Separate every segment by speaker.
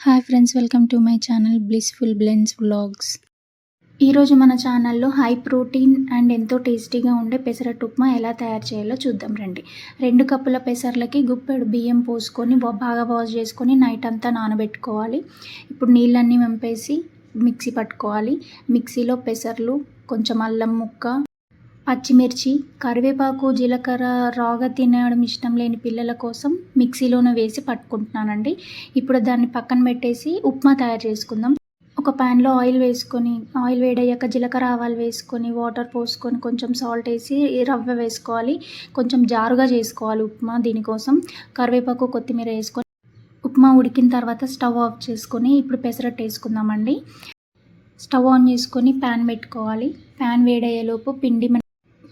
Speaker 1: Hi friends welcome to my channel Blissful Blends vlogs ఈరోజు మన ఛానల్లో హై ప్రోటీన్ అండ్ ఎంతో టేస్టీగా ఉండే పెసరట్టు ఉప్మా ఎలా తయారు చేయాలో చూద్దాం రండి. రెండు కప్పుల పెసర్లకి గుప్పెడు బియ్యం పోసుకొని బాగా వాష్ చేసుకొని నైట్ అంతా నానబెట్టుకోవాలి. ఇప్పుడు నీళ్ళన్నీ వంపేసి మిక్సీ పట్టుకోవాలి. మిక్సీలో పెసర్లు కొంచెం అల్లం ముక్క పచ్చిమిర్చి కరివేపాకు జీలకర్ర రాగా తినడం ఇష్టం లేని పిల్లల కోసం మిక్సీలోనే వేసి పట్టుకుంటున్నానండి. ఇప్పుడు దాన్ని పక్కన పెట్టేసి ఉప్మా తయారు చేసుకుందాం. ఒక ప్యాన్లో ఆయిల్ వేసుకొని ఆయిల్ వేడయ్యాక జీలకర్ర ఆవాలు వేసుకొని వాటర్ పోసుకొని కొంచెం సాల్ట్ వేసి రవ్వ వేసుకోవాలి. కొంచెం జారుగా చేసుకోవాలి ఉప్మా దీనికోసం. కరివేపాకు కొత్తిమీర వేసుకొని ఉప్మా ఉడికిన తర్వాత స్టవ్ ఆఫ్ చేసుకొని ఇప్పుడు పెసరట్టు వేసుకుందామండి. స్టవ్ ఆన్ చేసుకొని ప్యాన్ పెట్టుకోవాలి. ప్యాన్ వేడయ్యేలోపు పిండి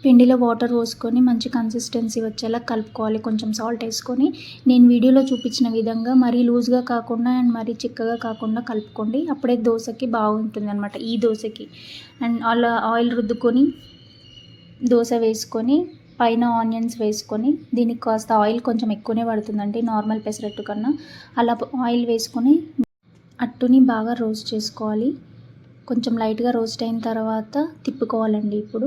Speaker 1: పిండిలో వాటర్ పోసుకొని మంచి కన్సిస్టెన్సీ వచ్చేలా కలుపుకోవాలి. కొంచెం సాల్ట్ వేసుకొని నేను వీడియోలో చూపించిన విధంగా మరీ లూజ్గా కాకుండా అండ్ మరీ చిక్కగా కాకుండా కలుపుకోండి. అప్పుడే దోశకి బాగుంటుంది అనమాట ఈ దోశకి. అండ్ అలా ఆయిల్ రుద్దుకొని దోశ వేసుకొని పైన ఆనియన్స్ వేసుకొని దీనికి కాస్త ఆయిల్ కొంచెం ఎక్కువనే పడుతుందండి నార్మల్ పెసరట్టు కన్నా. అలా ఆయిల్ వేసుకొని అట్టుని బాగా రోస్ట్ చేసుకోవాలి. కొంచెం లైట్గా రోస్ట్ అయిన తర్వాత తిప్పుకోవాలండి ఇప్పుడు.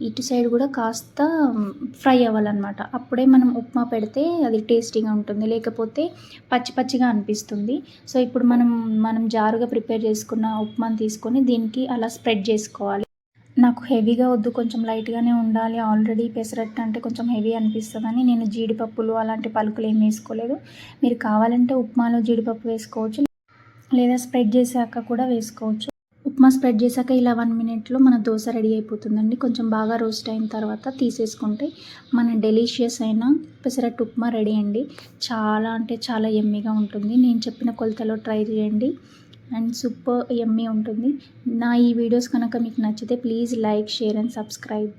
Speaker 1: ఇటు సైడ్ కూడా కాస్త ఫ్రై అవ్వాలన్నమాట. అప్పుడే మనం ఉప్మా పెడితే అది టేస్టీగా ఉంటుంది. లేకపోతే పచ్చి పచ్చిగా అనిపిస్తుంది. సో ఇప్పుడు మనం మనం జారుగా ప్రిపేర్ చేసుకున్న ఉప్మాని తీసుకొని దీనికి అలా స్ప్రెడ్ చేసుకోవాలి. నాకు హెవీగా వద్దు. కొంచెం లైట్గానే ఉండాలి. ఆల్రెడీ పెసరట్టు అంటే కొంచెం హెవీ అనిపిస్తుందని నేను జీడిపప్పులు అలాంటి పలుకులు ఏం వేసుకోలేదు. మీరు కావాలంటే ఉప్మాలో జీడిపప్పు వేసుకోవచ్చు. లేదా స్ప్రెడ్ చేశాక కూడా వేసుకోవచ్చు. ఉప్మా స్ప్రెడ్ చేశాక ఇలా వన్ మినిట్లో మన దోశ రెడీ అయిపోతుందండి. కొంచెం బాగా రోస్ట్ అయిన తర్వాత తీసేసుకుంటే మన డెలీషియస్ అయిన పెసరట్టు ఉప్మా రెడీ అండి. చాలా అంటే చాలా ఎమ్మీగా ఉంటుంది. నేను చెప్పిన కొలతలో ట్రై చేయండి. అండ్ సూపర్ ఎమ్మీ ఉంటుంది. నా ఈ వీడియోస్ కనుక మీకు నచ్చితే please like share and subscribe.